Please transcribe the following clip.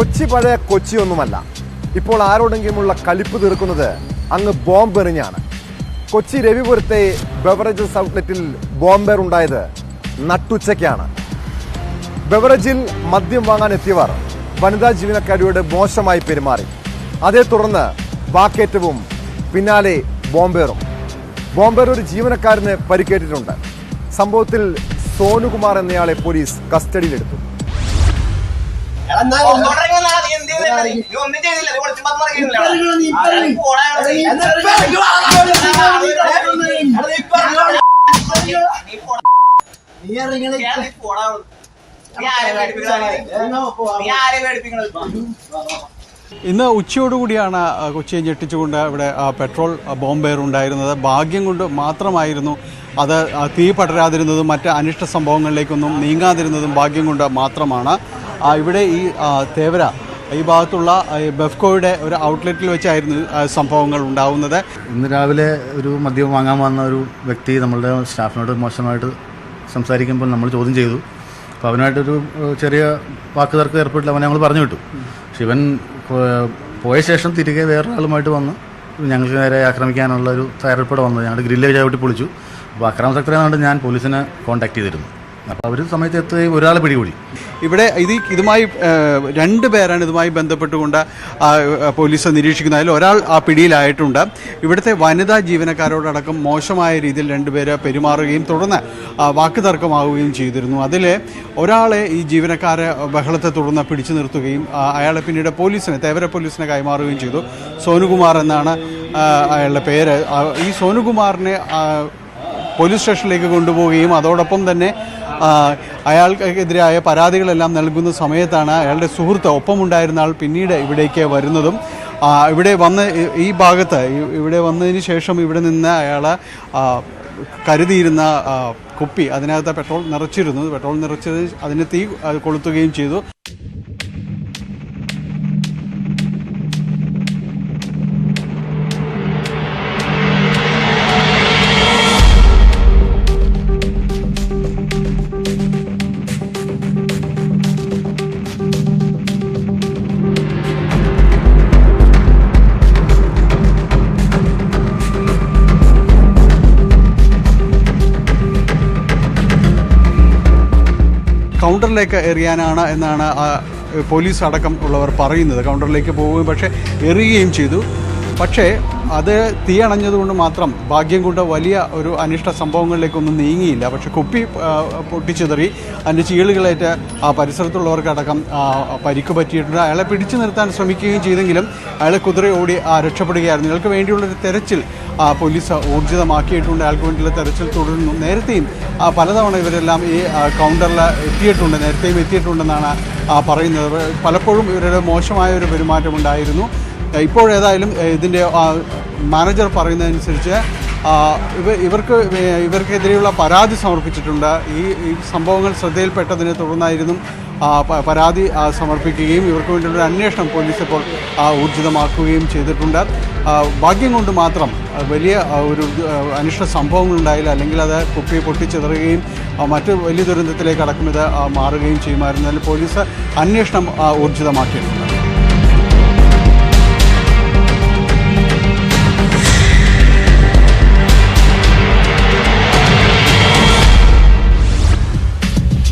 കൊച്ചി പഴയ കൊച്ചിയൊന്നുമല്ല. ഇപ്പോൾ ആരോടെങ്കിലുമുള്ള കലിപ്പ് തീർക്കുന്നത് അങ്ങ് ബോംബെറിഞ്ഞാണ്. കൊച്ചി രവിപുരത്തെ ബെവറേജസ് ഔട്ട്ലെറ്റിൽ ബോംബെർ ഉണ്ടായത് നട്ടുച്ചയ്ക്കാണ് ബെവറേജിൽ മദ്യം വാങ്ങാൻ എത്തിയവർ വനിതാ ജീവനക്കാരിയോട് മോശമായി പെരുമാറി. അതേ തുടർന്ന് വാക്കേറ്റവും പിന്നാലെ ബോംബേറും. ബോംബെർ ഒരു ജീവനക്കാരന് പരിക്കേറ്റിട്ടുണ്ട്. സംഭവത്തിൽ സോനുകുമാർ എന്നയാളെ പോലീസ് കസ്റ്റഡിയിലെടുത്തു. നീ ആരെ ഇന്ന് ഉച്ചയോടുകൂടിയാണ് ആ, കൊച്ചിയെ ഞെട്ടിച്ചുകൊണ്ട് ഇവിടെ പെട്രോൾ ബോംബെയർ ബോംബേർ ഉണ്ടായിരുന്നത്. ഭാഗ്യം കൊണ്ട് മാത്രമായിരുന്നു അത് തീ പടരാതിരുന്നതും മറ്റ് അനിഷ്ട സംഭവങ്ങളിലേക്കൊന്നും നീങ്ങാതിരുന്നതും ഭാഗ്യം കൊണ്ട് മാത്രമാണ്. ഇവിടെ ഈ തേവര ഈ ഭാഗത്തുള്ള ബെഫ്കോയുടെ ഒരു ഔട്ട്ലെറ്റിൽ വെച്ചായിരുന്നു സംഭവങ്ങൾ ഉണ്ടാവുന്നത്. ഇന്ന് രാവിലെ ഒരു മദ്യം വാങ്ങാൻ വന്ന ഒരു വ്യക്തി നമ്മളുടെ സ്റ്റാഫിനോട് മോശമായിട്ട് സംസാരിക്കുമ്പോൾ നമ്മൾ ചോദ്യം ചെയ്തു. അപ്പോൾ അവനായിട്ടൊരു ചെറിയ വാക്ക് തർക്കം ഏർപ്പെട്ടില്ല അവനെ ഞങ്ങൾ പറഞ്ഞു വിട്ടു. പക്ഷെ ഇവൻ പോയ ശേഷം തിരികെ വേറൊരാളുമായിട്ട് വന്ന് ഞങ്ങൾക്ക് നേരെ ആക്രമിക്കാനുള്ള ഒരു തയ്യാറെടുപ്പോടെ വന്നത് ഞങ്ങളുടെ ഗ്രില്ല് ചവിട്ടി പൊളിച്ചു. അപ്പോൾ അക്രമസക്തരായതുകൊണ്ട് ഞാൻ പോലീസിനെ കോൺടാക്ട് ചെയ്തിരുന്നു. അപ്പോൾ അവർ സമയത്ത് എത്തുകയും ഒരാളെ പിടികൂടി. ഇവിടെ ഇത് ഇതുമായി രണ്ട് പേരാണ് ഇതുമായി ബന്ധപ്പെട്ടുകൊണ്ട് പോലീസ് നിരീക്ഷിക്കുന്നത്. അതിൽ ഒരാൾ ആ പിടിയിലായിട്ടുണ്ട്. ഇവിടുത്തെ വനിതാ ജീവനക്കാരോടടക്കം മോശമായ രീതിയിൽ രണ്ടുപേര് പെരുമാറുകയും തുടർന്ന് വാക്കുതർക്കമാവുകയും വാക്ക് തർക്കമാവുകയും ചെയ്തിരുന്നു. അതിൽ ഒരാളെ ഈ ജീവനക്കാരെ ബഹളത്തെ തുടർന്ന് പിടിച്ചു നിർത്തുകയും അയാളെ പിന്നീട് പോലീസിനെ തേവര പോലീസിനെ കൈമാറുകയും ചെയ്തു. സോനുകുമാർ എന്നാണ് അയാളുടെ പേര്. ഈ സോനുകുമാറിനെ പോലീസ് സ്റ്റേഷനിലേക്ക് കൊണ്ടുപോവുകയും അതോടൊപ്പം തന്നെ അയാൾക്കെതിരായ പരാതികളെല്ലാം നൽകുന്ന സമയത്താണ് അയാളുടെ സുഹൃത്ത് ഒപ്പമുണ്ടായിരുന്ന ആൾ പിന്നീട് ഇവിടേക്ക് വരുന്നതും ഇവിടെ വന്ന് ഈ- ഭാഗത്ത് ഇവിടെ വന്നതിന് ശേഷം ഇവിടെ നിന്ന് അയാൾ കരുതിയിരുന്ന കുപ്പി അതിനകത്ത് പെട്രോൾ നിറച്ചിരുന്നു. പെട്രോൾ നിറച്ചത് അതിന് തീ കൊളുത്തുകയും ചെയ്തു. കൗണ്ടറിലേക്ക് എറിയാനാണ് എന്നാണ് പോലീസ് അടക്കം ഉള്ളവർ പറയുന്നത്. കൗണ്ടറിലേക്ക് പോവുകയും പക്ഷേ എറിയുകയും ചെയ്തു. പക്ഷേ അത് തീ അണഞ്ഞതുകൊണ്ട് മാത്രം ഭാഗ്യം കൊണ്ട് വലിയ ഒരു അനിഷ്ട സംഭവങ്ങളിലേക്കൊന്നും നീങ്ങിയില്ല. പക്ഷേ കുപ്പി പൊട്ടിച്ചെതറി അതിന്റെ ചീളുകളേറ്റ് ആ പരിസരത്തുള്ളവർക്കടക്കം പരിക്ക് പറ്റിയിട്ടുണ്ട്. അയാളെ പിടിച്ചു നിർത്താൻ ശ്രമിക്കുകയും ചെയ്തെങ്കിലും അയാളെ കുതിര ഓടി രക്ഷപ്പെടുകയായിരുന്നു. ഇയാൾക്ക് വേണ്ടിയുള്ളൊരു തെരച്ചിൽ പോലീസ് ഊർജിതമാക്കിയിട്ടുണ്ട്. അയാൾക്ക് വേണ്ടിയുള്ള തെരച്ചിൽ തുടരുന്നു. നേരത്തെയും പലതവണ ഇവരെല്ലാം ഈ കൗണ്ടറിൽ എത്തിയിട്ടുണ്ട്. നേരത്തെയും എത്തിയിട്ടുണ്ടെന്നാണ് പറയുന്നത്. പലപ്പോഴും ഇവരുടെ മോശമായ ഒരു പെരുമാറ്റമുണ്ടായിരുന്നു. ഇപ്പോഴേതായാലും ഇതിന്റെ മാനേജർ പറയുന്നതനുസരിച്ച് ഇവ ഇവർക്ക് ഇവർക്കെതിരെയുള്ള പരാതി സമർപ്പിച്ചിട്ടുണ്ട്. ഈ സംഭവങ്ങൾ ശ്രദ്ധയിൽപ്പെട്ടതിനെ തുടർന്നായിരുന്നു പരാതി സമർപ്പിക്കുകയും ഇവർക്ക് വേണ്ടിയുള്ള അന്വേഷണം പോലീസ് ഇപ്പോൾ ഊർജിതമാക്കുകയും ചെയ്തിട്ടുണ്ട്. ഭാഗ്യം കൊണ്ട് മാത്രം വലിയ ഒരു അനിഷ്ട സംഭവങ്ങൾ ഉണ്ടായില്ല. അല്ലെങ്കിൽ അത് കുപ്പി പൊട്ടിച്ചെതറുകയും മറ്റ് വലിയ ദുരന്തത്തിലേക്ക് അടക്കം ഇത് മാറുകയും ചെയ്യുമായിരുന്നു. അതിൽ പോലീസ് അന്വേഷണം ഊർജിതമാക്കിയിട്ടുണ്ട്.